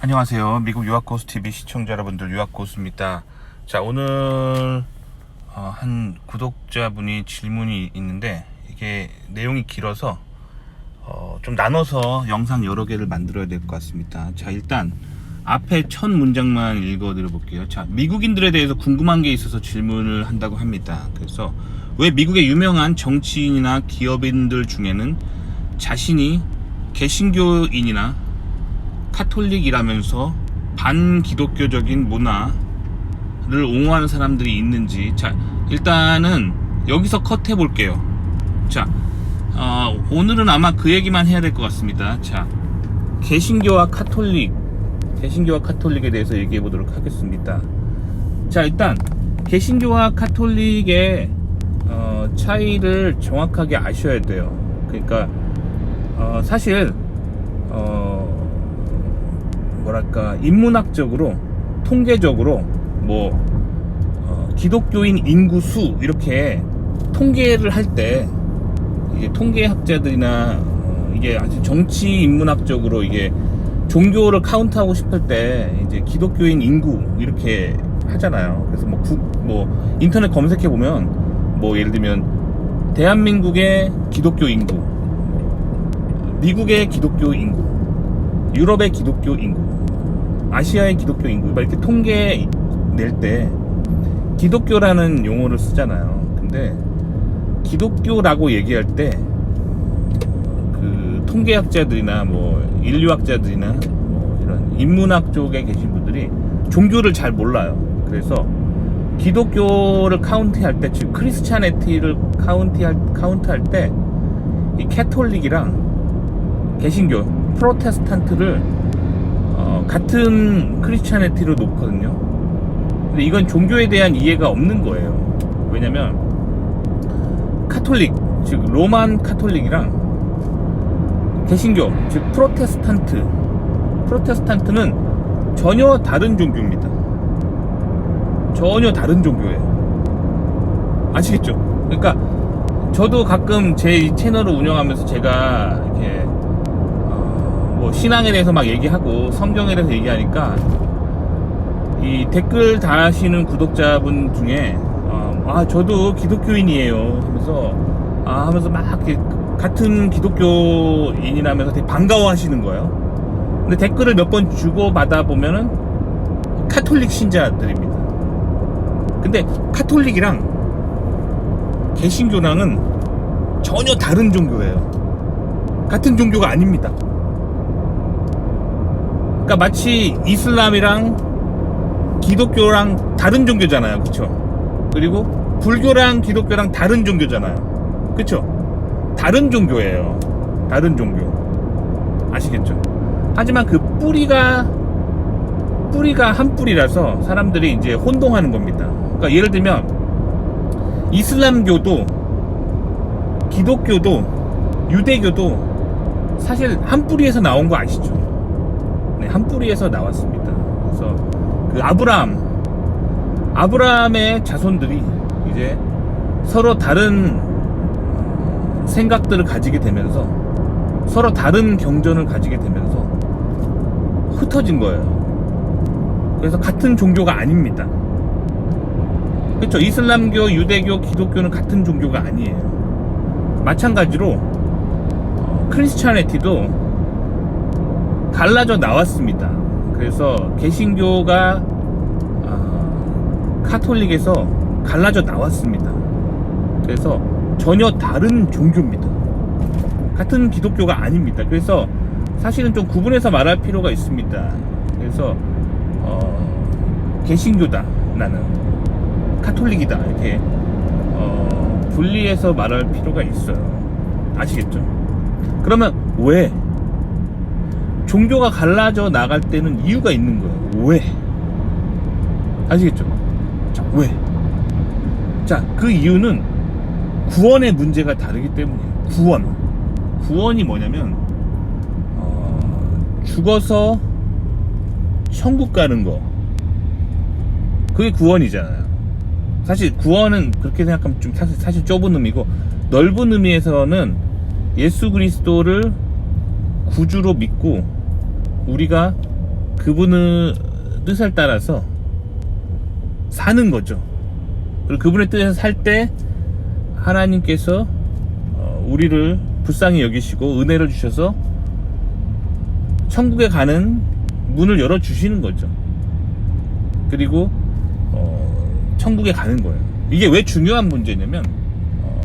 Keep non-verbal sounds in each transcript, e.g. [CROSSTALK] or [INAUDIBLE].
안녕하세요. 미국 유학고스 TV 시청자 여러분들 유학고스입니다. 자 오늘 어, 한 구독자분이 질문이 있는데 이게 내용이 길어서 어, 좀 나눠서 영상 여러 개를 만들어야 될 것 같습니다. 자 일단 앞에 첫 문장만 읽어드려 볼게요. 자 미국인들에 대해서 궁금한 게 있어서 질문을 한다고 합니다. 그래서 왜 미국의 유명한 정치인이나 기업인들 중에는 자신이 개신교인이나 카톨릭이라면서 반기독교적인 문화를 옹호하는 사람들이 있는지. 자 일단은 여기서 컷 해 볼게요. 자 어, 오늘은 아마 그 얘기만 해야 될 것 같습니다. 자 개신교와 카톨릭 개신교와 카톨릭에 대해서 얘기해 보도록 하겠습니다. 자 일단 개신교와 카톨릭의 어, 차이를 정확하게 아셔야 돼요. 그러니까 어, 사실 어, 뭐랄까 인문학적으로 통계적으로 뭐 어, 기독교인 인구 수 이렇게 통계를 할 때 이게 통계학자들이나 어, 이게 아주 정치 인문학적으로 이게 종교를 카운트하고 싶을 때 이제 기독교인 인구 이렇게 하잖아요. 그래서 뭐, 구, 뭐 인터넷 검색해 보면 뭐 예를 들면 대한민국의 기독교 인구, 미국의 기독교 인구, 유럽의 기독교 인구, 아시아의 기독교 인구 막 이렇게 통계 낼 때 기독교라는 용어를 쓰잖아요. 근데 기독교라고 얘기할 때 그 통계학자들이나 뭐 인류학자들이나 뭐 이런 인문학 쪽에 계신 분들이 종교를 잘 몰라요. 그래서 기독교를 카운트할 때, 즉 크리스찬에티를 카운트할 카운트할 때 이 캐톨릭이랑 개신교, 프로테스탄트를 어, 같은 크리스찬에티로 놓거든요. 근데 이건 종교에 대한 이해가 없는 거예요. 왜냐면 카톨릭, 즉 로만 카톨릭이랑 개신교, 즉 프로테스탄트, 프로테스탄트는 전혀 다른 종교입니다. 전혀 다른 종교예요. 아시겠죠? 그러니까 저도 가끔 제 채널을 운영하면서 제가 이렇게 어, 뭐 신앙에 대해서 막 얘기하고 성경에 대해서 얘기하니까 이 댓글 다시는 구독자분 중에 어, 아 저도 기독교인이에요 하면서 아 하면서 막 같은 기독교인이라면서 되게 반가워하시는 거예요. 근데 댓글을 몇 번 주고 받아 보면은 카톨릭 신자들입니다. 근데 카톨릭이랑 개신교랑은 전혀 다른 종교예요. 같은 종교가 아닙니다. 그러니까 마치 이슬람이랑 기독교랑 다른 종교잖아요. 그쵸? 그리고 불교랑 기독교랑 다른 종교잖아요. 그쵸? 다른 종교예요. 다른 종교. 아시겠죠? 하지만 그 뿌리가 뿌리가 한 뿌리라서 사람들이 이제 혼동하는 겁니다. 그러니까 예를 들면 이슬람교도 기독교도 유대교도 사실 한 뿌리에서 나온 거 아시죠? 네, 한 뿌리에서 나왔습니다. 그래서 그 아브라함 아브라함의 자손들이 이제 서로 다른 생각들을 가지게 되면서 서로 다른 경전을 가지게 되면서 흩어진 거예요. 그래서 같은 종교가 아닙니다. 그렇죠. 이슬람교, 유대교, 기독교는 같은 종교가 아니에요. 마찬가지로 어, 크리스찬에티도 갈라져 나왔습니다. 그래서 개신교가 어, 카톨릭에서 갈라져 나왔습니다. 그래서 전혀 다른 종교입니다. 같은 기독교가 아닙니다. 그래서 사실은 좀 구분해서 말할 필요가 있습니다. 그래서 어, 개신교다 나는 카톨릭이다 이렇게 어, 분리해서 말할 필요가 있어요. 아시겠죠? 그러면 왜 종교가 갈라져 나갈 때는 이유가 있는 거예요. 왜? 아시겠죠? 자, 왜? 자, 그 이유는 구원의 문제가 다르기 때문이에요. 구원. 구원이 뭐냐면 어, 죽어서 천국 가는 거. 그게 구원이잖아요. 사실 구원은 그렇게 생각하면 좀 사실, 사실 좁은 의미고 넓은 의미에서는 예수 그리스도를 구주로 믿고 우리가 그분의 뜻을 따라서 사는 거죠. 그리고 그분의 뜻에서 살 때 하나님께서 어, 우리를 불쌍히 여기시고 은혜를 주셔서 천국에 가는 문을 열어 주시는 거죠. 그리고 어, 천국에 가는 거예요. 이게 왜 중요한 문제냐면 어,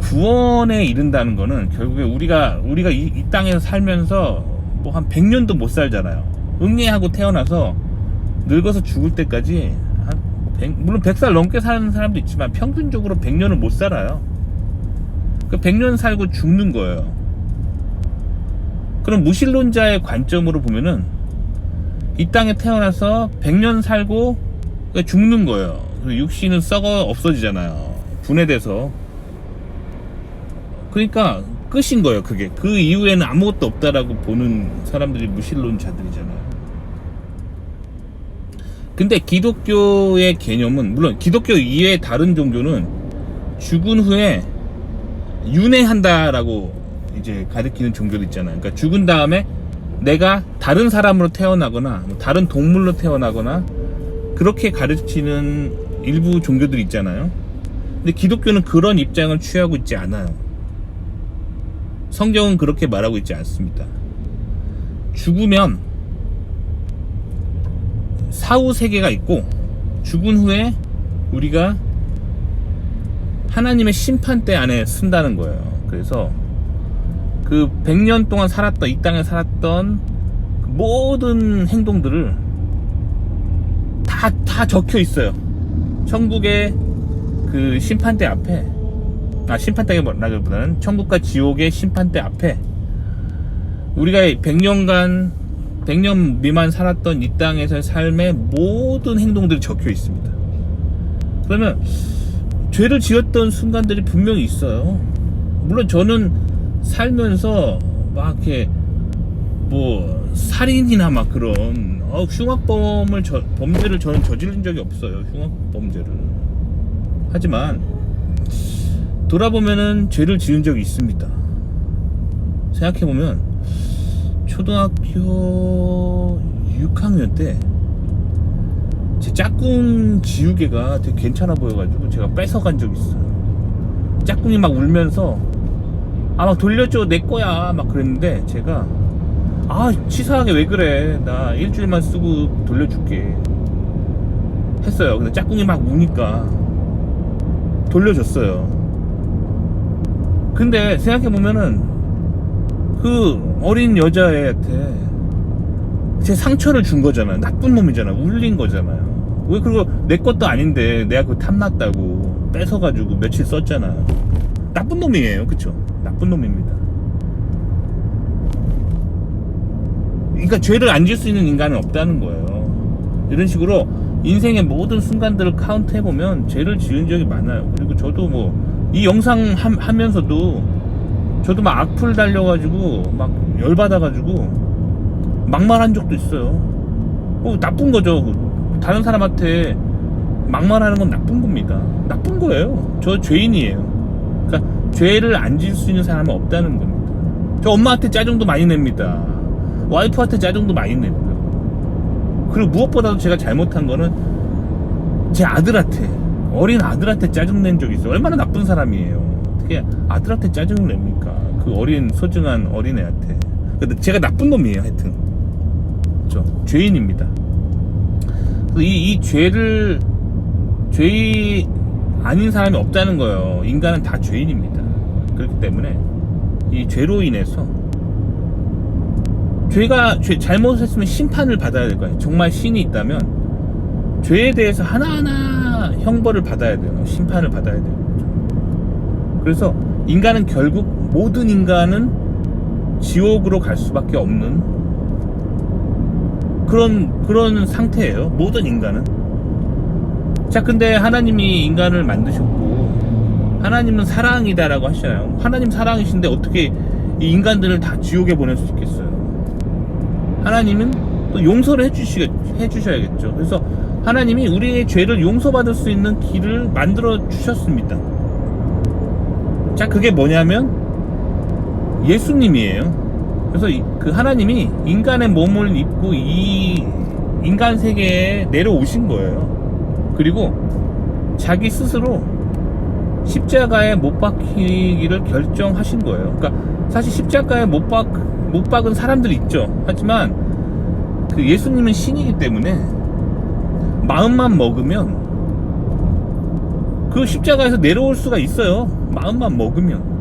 구원에 이른다는 거는 결국에 우리가 우리가 이, 이 땅에서 살면서 뭐 한 100년도 못 살잖아요. 응애하고 태어나서 늙어서 죽을 때까지 한 100, 물론 100살 넘게 사는 사람도 있지만 평균적으로 100년을 못 살아요. 그 100년 살고 죽는 거예요. 그럼 무신론자의 관점으로 보면은 이 땅에 태어나서 100년 살고 그러니까 죽는 거예요. 그 육신은 썩어 없어지잖아요. 분해돼서. 그러니까 끝인 거예요, 그게. 그 이후에는 아무것도 없다라고 보는 사람들이 무신론자들이잖아요. 근데 기독교의 개념은, 물론 기독교 이외의 다른 종교는 죽은 후에 윤회한다라고 이제 가리키는 종교도 있잖아요. 그러니까 죽은 다음에 내가 다른 사람으로 태어나거나 뭐 다른 동물로 태어나거나 그렇게 가르치는 일부 종교들이 있잖아요. 근데 기독교는 그런 입장을 취하고 있지 않아요. 성경은 그렇게 말하고 있지 않습니다. 죽으면 사후 세계가 있고 죽은 후에 우리가 하나님의 심판대 안에 쓴다는 거예요. 그래서 그 100년 동안 살았던 이 땅에 살았던 그 모든 행동들을 다 다 적혀 있어요. 천국의 그 심판대 앞에 아 심판대라기보다는 천국과 지옥의 심판대 앞에 우리가 100년간 100년 미만 살았던 이 땅에서의 삶의 모든 행동들이 적혀 있습니다. 그러면 죄를 지었던 순간들이 분명히 있어요. 물론 저는 살면서 막 이렇게 뭐 살인이나 막 그런 어, 흉악범을 저, 범죄를 저는 저지른 적이 없어요. 흉악 범죄를. 하지만 돌아보면은 죄를 지은 적이 있습니다. 생각해 보면 초등학교 6학년 때 제 짝꿍 지우개가 되게 괜찮아 보여가지고 제가 뺏어간 적이 있어요. 짝꿍이 막 울면서 아 막 돌려줘 내 거야 막 그랬는데 제가 아 치사하게 왜 그래 나 일주일만 쓰고 돌려줄게 했어요. 근데 짝꿍이 막 우니까 돌려줬어요. 근데 생각해 보면은 그 어린 여자애한테 제 상처를 준 거잖아요. 나쁜 놈이잖아. 울린 거잖아요. 왜 그리고 내 것도 아닌데 내가 그거 탐났다고 뺏어가지고 며칠 썼잖아요. 나쁜 놈이에요. 그쵸? 나쁜 놈입니다. 그러니까 죄를 안 질 수 있는 인간은 없다는 거예요. 이런 식으로 인생의 모든 순간들을 카운트 해보면 죄를 지은 적이 많아요. 그리고 저도 뭐 이 영상 함- 하면서도 저도 막 악플 달려가지고 막 열받아가지고 막말한 적도 있어요. 어, 나쁜 거죠. 다른 사람한테 막말하는 건 나쁜 겁니다. 나쁜 거예요. 저 죄인이에요. 그러니까 죄를 안 질 수 있는 사람은 없다는 겁니다. 저 엄마한테 짜증도 많이 냅니다. 와이프한테 짜증도 많이 내고요. 그리고 무엇보다도 제가 잘못한 거는 제 아들한테 어린 아들한테 짜증 낸 적이 있어요. 얼마나 나쁜 사람이에요. 어떻게 아들한테 짜증을 냅니까? 그 어린 소중한 어린애한테. 근데 제가 나쁜 놈이에요. 하여튼 저 죄인입니다. 이, 이 죄를 죄 아닌 사람이 없다는 거예요. 인간은 다 죄인입니다. 그렇기 때문에 이 죄로 인해서 죄가 죄 잘못했으면 심판을 받아야 될 거예요. 정말 신이 있다면 죄에 대해서 하나하나 형벌을 받아야 돼요. 심판을 받아야 돼요. 그래서 인간은 결국 모든 인간은 지옥으로 갈 수밖에 없는 그런 그런 상태예요. 모든 인간은. 자, 근데 하나님이 인간을 만드셨고 하나님은 사랑이다라고 하시잖아요. 하나님 사랑이신데 어떻게 이 인간들을 다 지옥에 보낼 수 있겠어요? 하나님은 또 용서를 해주시, 해주셔야겠죠. 그래서 하나님이 우리의 죄를 용서받을 수 있는 길을 만들어 주셨습니다. 자, 그게 뭐냐면 예수님이에요. 그래서 이- 그 하나님이 인간의 몸을 입고 이 인간 세계에 내려오신 거예요. 그리고 자기 스스로 십자가에 못 박히기를 결정하신 거예요. 그러니까 사실 십자가에 못 박, 못 박은 사람들이 있죠. 하지만 그 예수님은 신이기 때문에 마음만 먹으면 그 십자가에서 내려올 수가 있어요. 마음만 먹으면.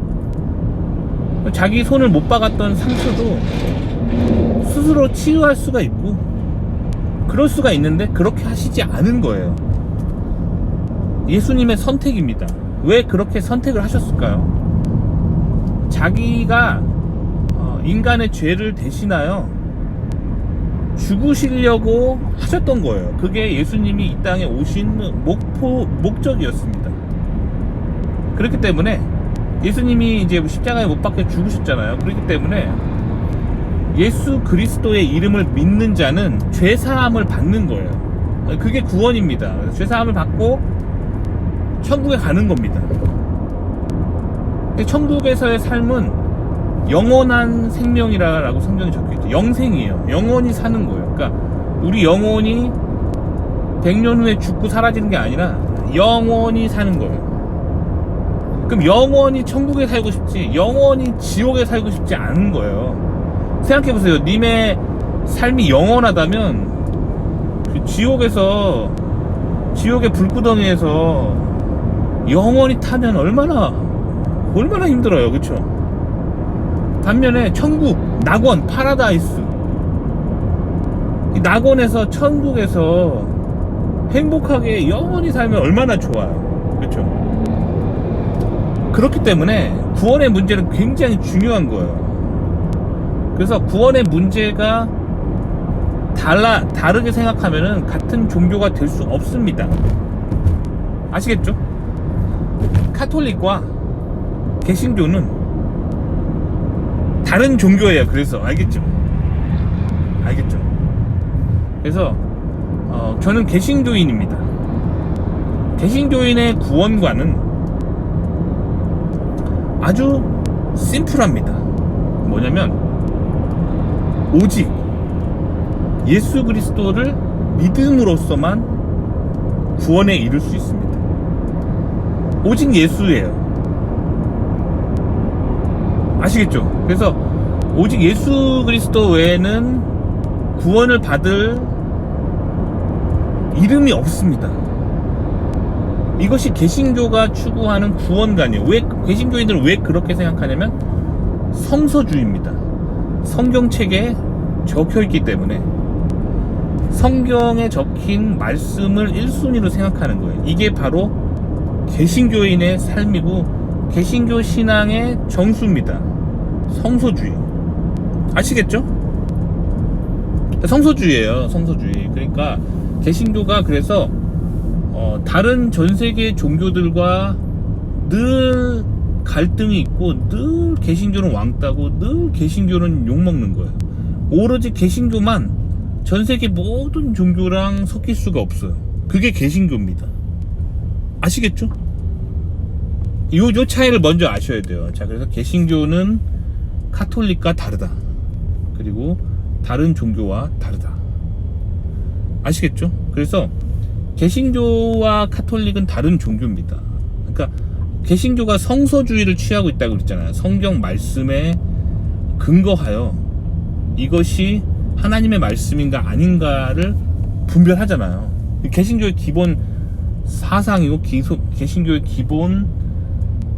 자기 손을 못 박았던 상처도 스스로 치유할 수가 있고 그럴 수가 있는데 그렇게 하시지 않은 거예요. 예수님의 선택입니다. 왜 그렇게 선택을 하셨을까요? 자기가 어, 인간의 죄를 대신하여 죽으시려고 하셨던 거예요. 그게 예수님이 이 땅에 오신 목포, 목적이었습니다. 그렇기 때문에 예수님이 이제 십자가에 못 박혀 죽으셨잖아요. 그렇기 때문에 예수 그리스도의 이름을 믿는 자는 죄 사함을 받는 거예요. 그게 구원입니다. 죄 사함을 받고 천국에 가는 겁니다. 천국에서의 삶은 영원한 생명이라고 성경에 적혀 있죠. 영생이에요. 영원히 사는 거예요. 그러니까 우리 영혼이 100년 후에 죽고 사라지는 게 아니라 영원히 사는 거예요. 그럼 영원히 천국에 살고 싶지, 영원히 지옥에 살고 싶지 않은 거예요. 생각해 보세요. 님의 삶이 영원하다면 그 지옥에서 지옥의 불구덩이에서 영원히 타면 얼마나 얼마나 힘들어요, 그렇죠? 반면에 천국, 낙원, 파라다이스 이 낙원에서 천국에서 행복하게 영원히 살면 얼마나 좋아요, 그렇죠? 그렇기 때문에 구원의 문제는 굉장히 중요한 거예요. 그래서 구원의 문제가 달라 다르게 생각하면은 같은 종교가 될 수 없습니다. 아시겠죠? 카톨릭과 개신교는 다른 종교예요. 그래서 알겠죠? 알겠죠? 그래서 어, 저는 개신교인입니다. 개신교인의 구원관은 아주 심플합니다. 뭐냐면 오직 예수 그리스도를 믿음으로써만 구원에 이를 수 있습니다. 오직 예수예요. 아시겠죠? 그래서 오직 예수 그리스도 외에는 구원을 받을 이름이 없습니다. 이것이 개신교가 추구하는 구원관이에요. 왜 개신교인들은 왜 그렇게 생각하냐면 성서주의입니다. 성경책에 적혀 있기 때문에 성경에 적힌 말씀을 1순위로 생각하는 거예요. 이게 바로 개신교인의 삶이고 개신교 신앙의 정수입니다. 성서주의. 아시겠죠? 성서주의예요. 성서주의. 그러니까 개신교가 그래서 어, 다른 전 세계 종교들과 늘 갈등이 있고 늘 개신교는 왕따고 늘 개신교는 욕먹는 거예요. 오로지 개신교만 전 세계 모든 종교랑 섞일 수가 없어요. 그게 개신교입니다. 아시겠죠? 요, 요 차이를 먼저 아셔야 돼요. 자, 그래서 개신교는 카톨릭과 다르다. 그리고 다른 종교와 다르다. 아시겠죠? 그래서 개신교와 카톨릭은 다른 종교입니다. 그러니까 개신교가 성서주의를 취하고 있다고 그랬잖아요. 성경 말씀에 근거하여 이것이 하나님의 말씀인가 아닌가를 분별하잖아요. 개신교의 기본 사상이고 개신교의 기본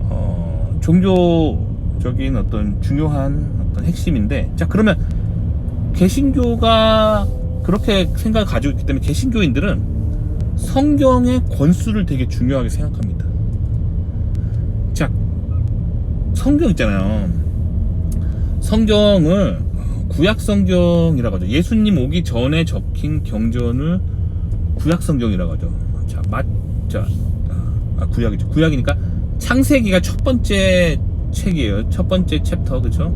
어, 종교 적인 어떤 중요한 어떤 핵심인데 자 그러면 개신교가 그렇게 생각을 가지고 있기 때문에 개신교인들은 성경의 권수를 되게 중요하게 생각합니다. 자, 성경 있잖아요. 성경을 구약 성경이라고 하죠. 예수님 오기 전에 적힌 경전을 구약 성경이라고 하죠. 자, 맞, 자, 아, 구약이죠. 구약이니까 창세기가 첫 번째 책이에요. 첫 번째 챕터, 그죠?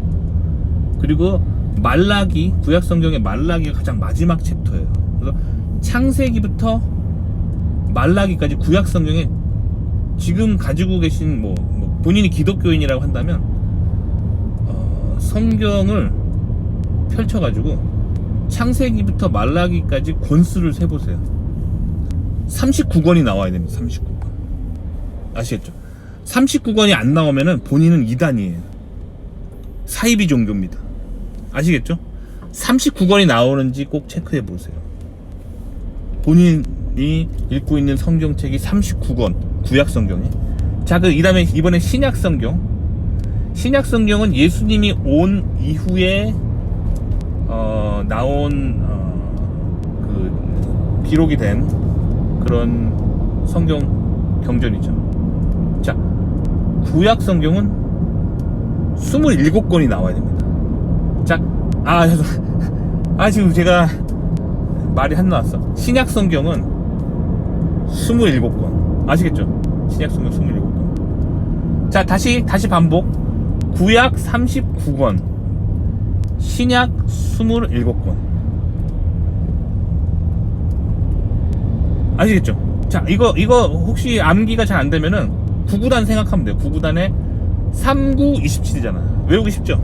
그리고 말라기, 구약 성경의 말라기가 가장 마지막 챕터예요. 그래서 창세기부터 말라기까지 구약 성경에 지금 가지고 계신 뭐, 뭐 본인이 기독교인이라고 한다면 어, 성경을 펼쳐가지고 창세기부터 말라기까지 권수를 세보세요. 39권이 나와야 됩니다. 39권. 아시겠죠? 39권이 안 나오면은 본인은 이단이에요. 사이비 종교입니다. 아시겠죠? 39권이 나오는지 꼭 체크해 보세요. 본인이 읽고 있는 성경책이 39권, 구약 성경에. 자, 그, 이 다음에 이번에 신약 성경. 신약 성경은 예수님이 온 이후에, 어, 나온, 어, 그, 기록이 된 그런 성경 경전이죠. 자, 구약 성경은 27권이 나와야 됩니다. 자, 아, [LAUGHS] 아, 지금 제가 말이 한 나왔어. 신약 성경은 27권. 아시겠죠? 신약 성경 27권. 자, 다시, 다시 반복. 구약 39권. 신약 27권. 아시겠죠? 자, 이거, 이거 혹시 암기가 잘 안 되면은 구구단 생각하면 돼요. 구구단에 39, 27이잖아. 외우기 쉽죠?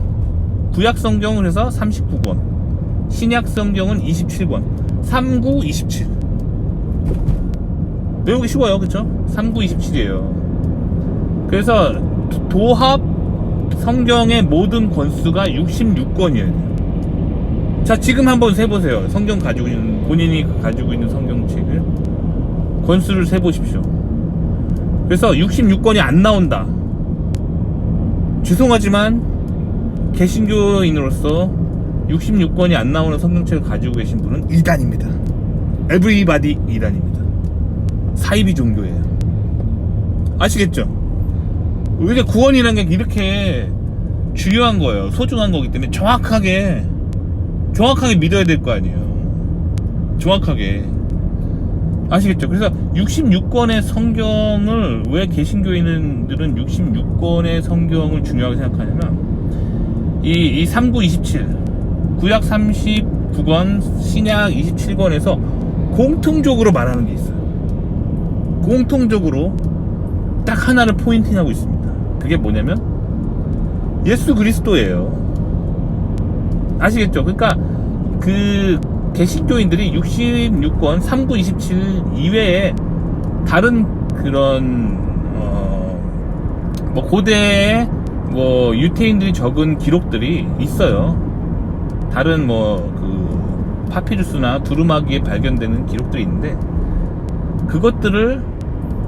구약 성경을 해서 39권. 신약 성경은 27권. 39, 27. 외우기 쉬워요. 그쵸? 39, 27이에요. 그래서 도- 도합 성경의 모든 권수가 66권이에요. 자, 지금 한번 세보세요. 성경 가지고 있는, 본인이 가지고 있는 성경책을 권수를 세보십시오. 그래서 66권이 안 나온다. 죄송하지만, 개신교인으로서 66권이 안 나오는 성경책을 가지고 계신 분은 이단입니다. 에브리바디 이단입니다. 사이비 종교예요. 아시겠죠? 이게 구원이라는 게 이렇게 중요한 거예요. 소중한 거기 때문에 정확하게 정확하게 믿어야 될 거 아니에요. 정확하게. 아시겠죠? 그래서 66권의 성경을 왜 개신교인들은 66권의 성경을 중요하게 생각하냐면 이, 이3927 구약 39권 신약 27권에서 공통적으로 말하는 게 있어요. 공통적으로 딱 하나를 포인팅하고 있습니다. 그게 뭐냐면 예수 그리스도예요. 아시겠죠? 그러니까 그 개신교인들이 66권 3927 이외에 다른 그런 어 뭐 고대에 뭐 유태인들이 적은 기록들이 있어요. 다른 뭐 그 파피루스나 두루마기에 발견되는 기록들이 있는데 그것들을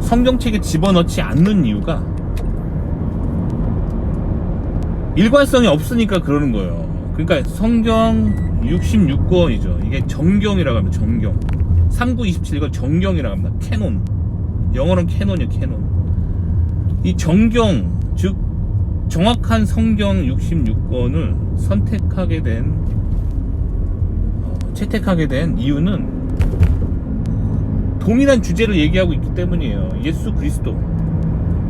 성경책에 집어넣지 않는 이유가 일관성이 없으니까 그러는 거예요. 그러니까 성경 66권이죠. 이게 정경이라고 합니다. 정경. 3927 이걸 정경이라고 합니다. 캐논. 영어로는 캐논이에요. 캐논. 이 정경 즉 정확한 성경 66권을 선택하게 된 어, 채택하게 된 이유는 동일한 주제를 얘기하고 있기 때문이에요. 예수 그리스도.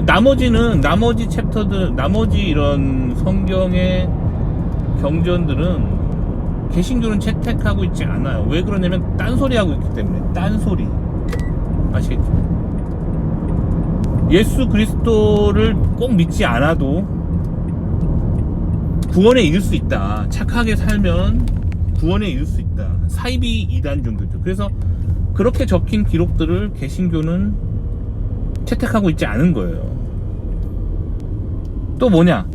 나머지는 나머지 챕터들 나머지 이런 성경의 경전들은 개신교는 채택하고 있지 않아요. 왜 그러냐면 딴소리 하고 있기 때문에 딴소리 아시겠죠? 예수 그리스도를 꼭 믿지 않아도 구원에 이를 수 있다. 착하게 살면 구원에 이를 수 있다. 사이비 이단 종교죠. 그래서 그렇게 적힌 기록들을 개신교는 채택하고 있지 않은 거예요. 또 뭐냐?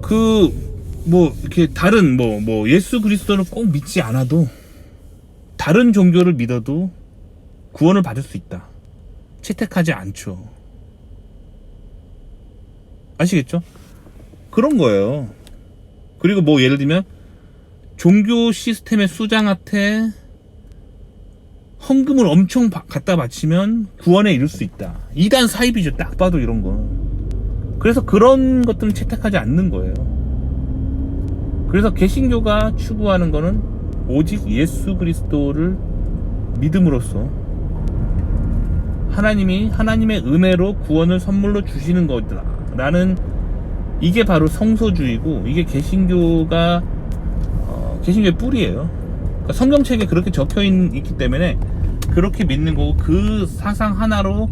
그 뭐 이렇게 다른 뭐뭐 예수 그리스도를 꼭 믿지 않아도 다른 종교를 믿어도 구원을 받을 수 있다. 채택하지 않죠. 아시겠죠? 그런 거예요. 그리고 뭐 예를 들면 종교 시스템의 수장한테 헌금을 엄청 바- 갖다 바치면 구원에 이를 수 있다. 이단 사입이죠. 딱 봐도 이런 거. 그래서 그런 것들은 채택하지 않는 거예요. 그래서 개신교가 추구하는 거는 오직 예수 그리스도를 믿음으로써 하나님이 하나님의 은혜로 구원을 선물로 주시는 거다라는 이게 바로 성소주의고 이게 개신교가 어, 개신교의 뿌리예요. 그러니까 성경책에 그렇게 적혀 있, 있기 때문에 그렇게 믿는 거고 그 사상 하나로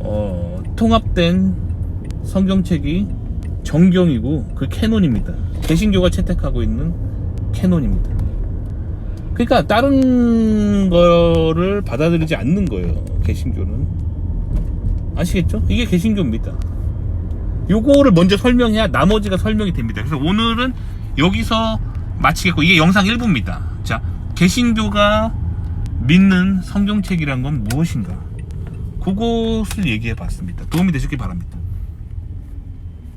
어, 통합된 성경책이 정경이고 그 캐논입니다. 개신교가 채택하고 있는 캐논입니다. 그러니까 다른 거를 받아들이지 않는 거예요. 개신교는 아시겠죠? 이게 개신교입니다. 요거를 먼저 설명해야 나머지가 설명이 됩니다. 그래서 오늘은 여기서 마치겠고 이게 영상 1부입니다. 자, 개신교가 믿는 성경책이란 건 무엇인가? 그것을 얘기해 봤습니다. 도움이 되셨길 바랍니다.